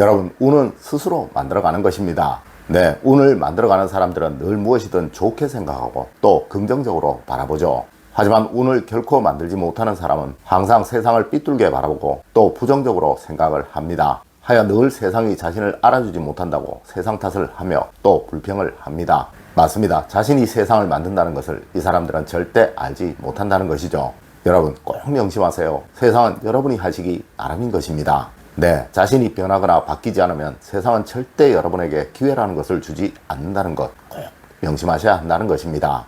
여러분, 운은 스스로 만들어가는 것입니다. 네, 운을 만들어가는 사람들은 늘 무엇이든 좋게 생각하고 또 긍정적으로 바라보죠. 하지만 운을 결코 만들지 못하는 사람은 항상 세상을 삐뚤게 바라보고 또 부정적으로 생각을 합니다. 하여 늘 세상이 자신을 알아주지 못한다고 세상 탓을 하며 또 불평을 합니다. 맞습니다. 자신이 세상을 만든다는 것을 이 사람들은 절대 알지 못한다는 것이죠. 여러분 꼭 명심하세요. 세상은 여러분이 하시기 나름인 것입니다. 네, 자신이 변하거나 바뀌지 않으면 세상은 절대 여러분에게 기회라는 것을 주지 않는다는 것 꼭 명심하셔야 한다는 것입니다.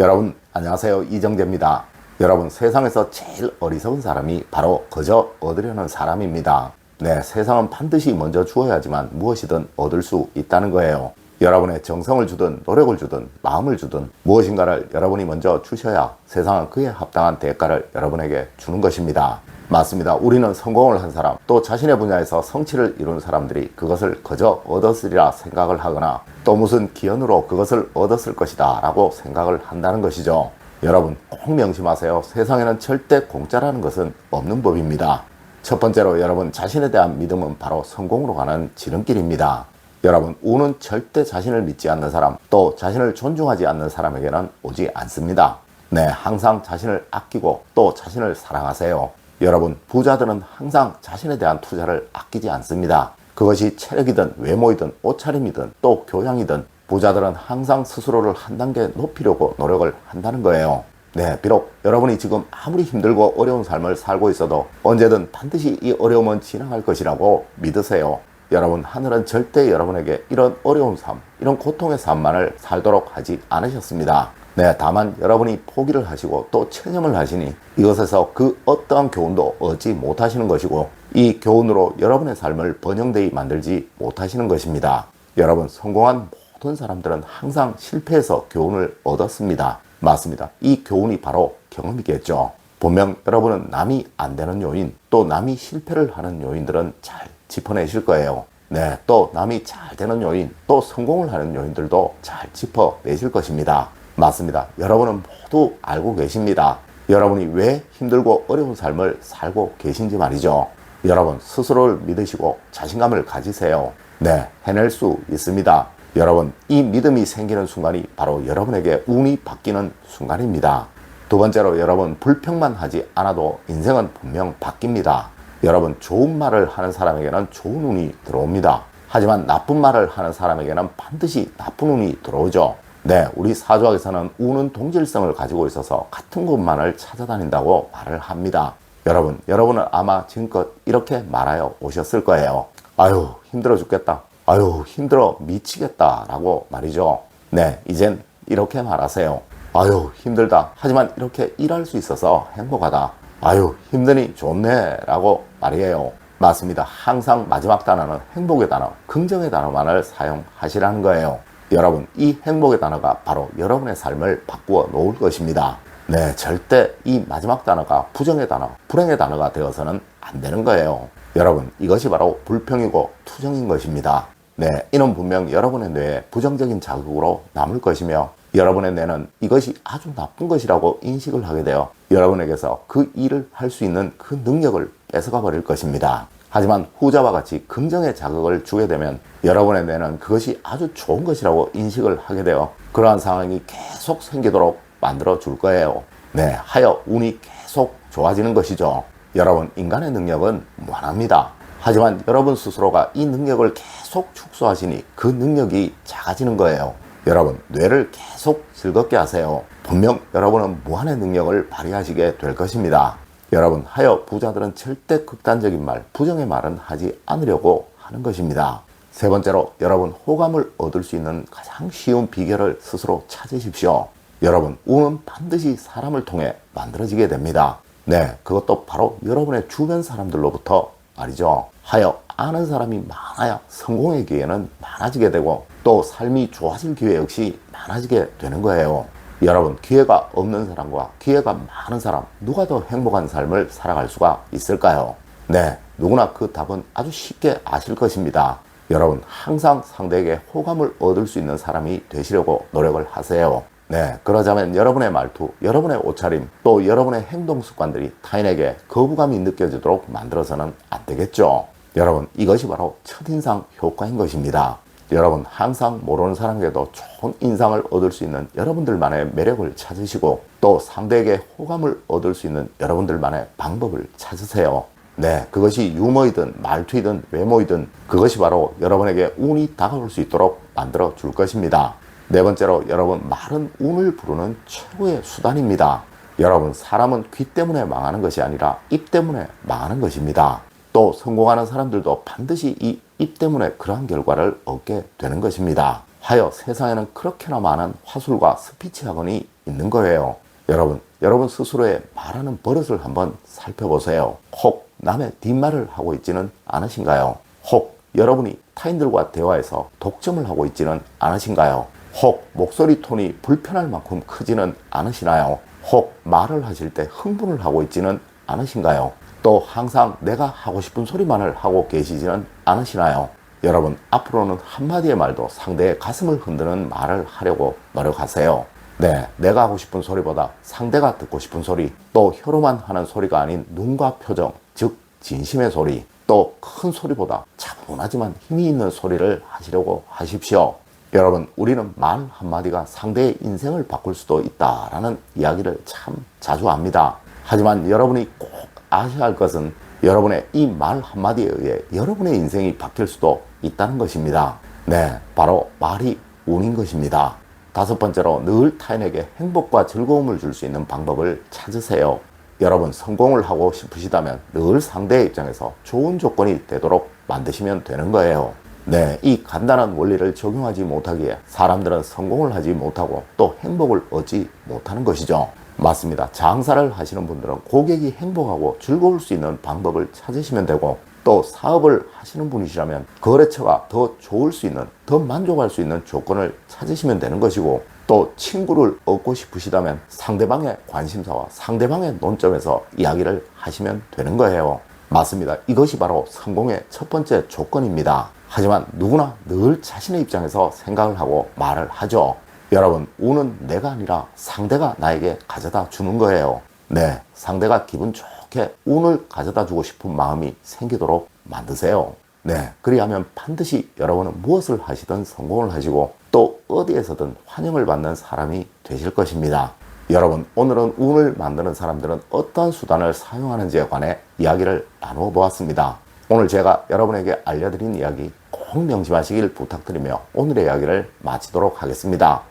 여러분 안녕하세요 이정재입니다. 여러분 세상에서 제일 어리석은 사람이 바로 그저 얻으려는 사람입니다. 네, 세상은 반드시 먼저 주어야지만 무엇이든 얻을 수 있다는 거예요. 여러분의 정성을 주든 노력을 주든 마음을 주든 무엇인가를 여러분이 먼저 주셔야 세상은 그에 합당한 대가를 여러분에게 주는 것입니다. 맞습니다. 우리는 성공을 한 사람, 또 자신의 분야에서 성취를 이룬 사람들이 그것을 그저 얻었으리라 생각을 하거나 또 무슨 기연으로 그것을 얻었을 것이다 라고 생각을 한다는 것이죠. 여러분 꼭 명심하세요. 세상에는 절대 공짜라는 것은 없는 법입니다. 첫 번째로 여러분 자신에 대한 믿음은 바로 성공으로 가는 지름길입니다. 여러분, 운은 절대 자신을 믿지 않는 사람, 또 자신을 존중하지 않는 사람에게는 오지 않습니다. 네, 항상 자신을 아끼고 또 자신을 사랑하세요. 여러분, 부자들은 항상 자신에 대한 투자를 아끼지 않습니다. 그것이 체력이든 외모이든 옷차림이든 또 교양이든 부자들은 항상 스스로를 한 단계 높이려고 노력을 한다는 거예요. 네, 비록 여러분이 지금 아무리 힘들고 어려운 삶을 살고 있어도 언제든 반드시 이 어려움은 지나갈 것이라고 믿으세요. 여러분, 하늘은 절대 여러분에게 이런 어려운 삶, 이런 고통의 삶만을 살도록 하지 않으셨습니다. 네, 다만 여러분이 포기를 하시고 또 체념을 하시니 이것에서 그 어떠한 교훈도 얻지 못하시는 것이고 이 교훈으로 여러분의 삶을 번영되이 만들지 못하시는 것입니다. 여러분, 성공한 모든 사람들은 항상 실패해서 교훈을 얻었습니다. 맞습니다. 이 교훈이 바로 경험이겠죠. 분명 여러분은 남이 안 되는 요인, 또 남이 실패를 하는 요인들은 잘 짚어내실 거예요. 네, 또 남이 잘 되는 요인, 또 성공을 하는 요인들도 잘 짚어내실 것입니다. 맞습니다. 여러분은 모두 알고 계십니다. 여러분이 왜 힘들고 어려운 삶을 살고 계신지 말이죠. 여러분 스스로를 믿으시고 자신감을 가지세요. 네, 해낼 수 있습니다. 여러분, 이 믿음이 생기는 순간이 바로 여러분에게 운이 바뀌는 순간입니다. 두 번째로 여러분 불평만 하지 않아도 인생은 분명 바뀝니다. 여러분 좋은 말을 하는 사람에게는 좋은 운이 들어옵니다. 하지만 나쁜 말을 하는 사람에게는 반드시 나쁜 운이 들어오죠. 네, 우리 사주학에서는 운은 동질성을 가지고 있어서 같은 곳만을 찾아다닌다고 말을 합니다. 여러분, 여러분은 아마 지금껏 이렇게 말하여 오셨을 거예요. 아유, 힘들어 죽겠다. 아유, 힘들어 미치겠다. 라고 말이죠. 네, 이젠 이렇게 말하세요. 아유, 힘들다. 하지만 이렇게 일할 수 있어서 행복하다. 아유, 힘드니 좋네. 라고 말이에요. 맞습니다. 항상 마지막 단어는 행복의 단어, 긍정의 단어만을 사용하시라는 거예요. 여러분, 이 행복의 단어가 바로 여러분의 삶을 바꾸어 놓을 것입니다. 네, 절대 이 마지막 단어가 부정의 단어, 불행의 단어가 되어서는 안 되는 거예요. 여러분, 이것이 바로 불평이고 투정인 것입니다. 네, 이는 분명 여러분의 뇌에 부정적인 자극으로 남을 것이며 여러분의 뇌는 이것이 아주 나쁜 것이라고 인식을 하게 되어 여러분에게서 그 일을 할 수 있는 그 능력을 뺏어가 버릴 것입니다. 하지만 후자와 같이 긍정의 자극을 주게 되면 여러분의 뇌는 그것이 아주 좋은 것이라고 인식을 하게 되어 그러한 상황이 계속 생기도록 만들어 줄 거예요. 네, 하여 운이 계속 좋아지는 것이죠. 여러분, 인간의 능력은 무한합니다. 하지만 여러분 스스로가 이 능력을 계속 축소하시니 그 능력이 작아지는 거예요. 여러분, 뇌를 계속 즐겁게 하세요. 분명 여러분은 무한의 능력을 발휘하시게 될 것입니다. 여러분, 하여 부자들은 절대 극단적인 말, 부정의 말은 하지 않으려고 하는 것입니다. 세 번째로, 여러분, 호감을 얻을 수 있는 가장 쉬운 비결을 스스로 찾으십시오. 여러분, 운은 반드시 사람을 통해 만들어지게 됩니다. 네, 그것도 바로 여러분의 주변 사람들로부터 말이죠. 하여 아는 사람이 많아야 성공의 기회는 많아지게 되고 또 삶이 좋아질 기회 역시 많아지게 되는 거예요. 여러분, 기회가 없는 사람과 기회가 많은 사람, 누가 더 행복한 삶을 살아갈 수가 있을까요? 네, 누구나 그 답은 아주 쉽게 아실 것입니다. 여러분, 항상 상대에게 호감을 얻을 수 있는 사람이 되시려고 노력을 하세요. 네, 그러자면 여러분의 말투, 여러분의 옷차림, 또 여러분의 행동 습관들이 타인에게 거부감이 느껴지도록 만들어서는 안 되겠죠. 여러분, 이것이 바로 첫인상 효과인 것입니다. 여러분, 항상 모르는 사람에게도 좋은 인상을 얻을 수 있는 여러분들만의 매력을 찾으시고 또 상대에게 호감을 얻을 수 있는 여러분들만의 방법을 찾으세요. 네, 그것이 유머이든 말투이든 외모이든 그것이 바로 여러분에게 운이 다가올 수 있도록 만들어 줄 것입니다. 네 번째로 여러분 말은 운을 부르는 최고의 수단입니다. 여러분 사람은 귀 때문에 망하는 것이 아니라 입 때문에 망하는 것입니다. 또 성공하는 사람들도 반드시 이 입 때문에 그러한 결과를 얻게 되는 것입니다. 하여 세상에는 그렇게나 많은 화술과 스피치 학원이 있는 거예요. 여러분, 여러분 스스로의 말하는 버릇을 한번 살펴보세요. 혹 남의 뒷말을 하고 있지는 않으신가요? 혹 여러분이 타인들과 대화에서 독점을 하고 있지는 않으신가요? 혹 목소리 톤이 불편할 만큼 크지는 않으시나요? 혹 말을 하실 때 흥분을 하고 있지는 않으신가요? 또 항상 내가 하고 싶은 소리만을 하고 계시지는 않으시나요? 여러분, 앞으로는 한마디의 말도 상대의 가슴을 흔드는 말을 하려고 노력하세요. 네, 내가 하고 싶은 소리보다 상대가 듣고 싶은 소리, 또 혀로만 하는 소리가 아닌 눈과 표정, 즉, 진심의 소리, 또 큰 소리보다 차분하지만 힘이 있는 소리를 하시려고 하십시오. 여러분, 우리는 말 한마디가 상대의 인생을 바꿀 수도 있다라는 이야기를 참 자주 합니다. 하지만 여러분이 꼭 아셔야 할 것은 여러분의 이 말 한마디에 의해 여러분의 인생이 바뀔 수도 있다는 것입니다. 네, 바로 말이 운인 것입니다. 다섯 번째로 늘 타인에게 행복과 즐거움을 줄 수 있는 방법을 찾으세요. 여러분 성공을 하고 싶으시다면 늘 상대의 입장에서 좋은 조건이 되도록 만드시면 되는 거예요. 네, 이 간단한 원리를 적용하지 못하기에 사람들은 성공을 하지 못하고 또 행복을 얻지 못하는 것이죠. 맞습니다. 장사를 하시는 분들은 고객이 행복하고 즐거울 수 있는 방법을 찾으시면 되고 또 사업을 하시는 분이시라면 거래처가 더 좋을 수 있는, 더 만족할 수 있는 조건을 찾으시면 되는 것이고 또 친구를 얻고 싶으시다면 상대방의 관심사와 상대방의 논점에서 이야기를 하시면 되는 거예요. 맞습니다. 이것이 바로 성공의 첫 번째 조건입니다. 하지만 누구나 늘 자신의 입장에서 생각을 하고 말을 하죠. 여러분, 운은 내가 아니라 상대가 나에게 가져다 주는 거예요. 네, 상대가 기분 좋게 운을 가져다 주고 싶은 마음이 생기도록 만드세요. 네, 그리하면 반드시 여러분은 무엇을 하시든 성공을 하시고 또 어디에서든 환영을 받는 사람이 되실 것입니다. 여러분, 오늘은 운을 만드는 사람들은 어떠한 수단을 사용하는지에 관해 이야기를 나누어 보았습니다. 오늘 제가 여러분에게 알려드린 이야기 꼭 명심하시길 부탁드리며 오늘의 이야기를 마치도록 하겠습니다.